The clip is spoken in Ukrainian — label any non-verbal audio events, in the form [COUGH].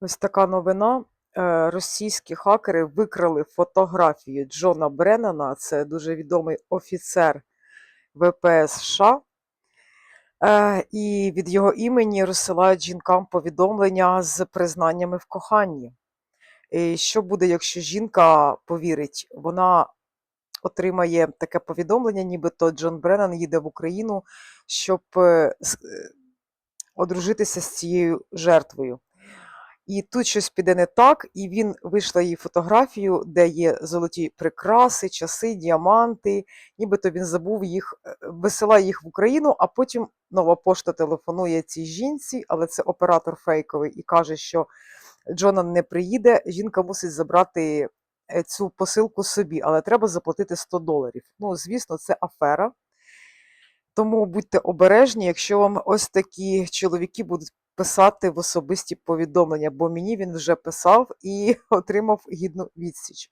Ось така новина. Е, Російські хакери викрали фотографію Джона Бреннана, це дуже відомий офіцер ВПС США. Е, І від його імені розсилають жінкам повідомлення з признаннями в коханні. І що буде, якщо жінка повірить? Вона отримає таке повідомлення, нібито Джон Бреннан їде в Україну, щоб е, одружитися з цією жертвою. І тут щось піде не так, і він вийшла їй фотографію, де є золоті прикраси, часи, діаманти. Нібито він забув їх, е, висилає їх в Україну, а потім нова пошта телефонує цій жінці, але це оператор фейковий і каже, що Джонан не приїде. Жінка мусить забрати е, цю посилку собі, але треба заплатити 100 доларів. Ну, звісно, це афера. Тому будьте обережні, якщо вам ось такі чоловіки будуть писати в особисті повідомлення, бо мені він вже писав і [LAUGHS] отримав гідну відсіч.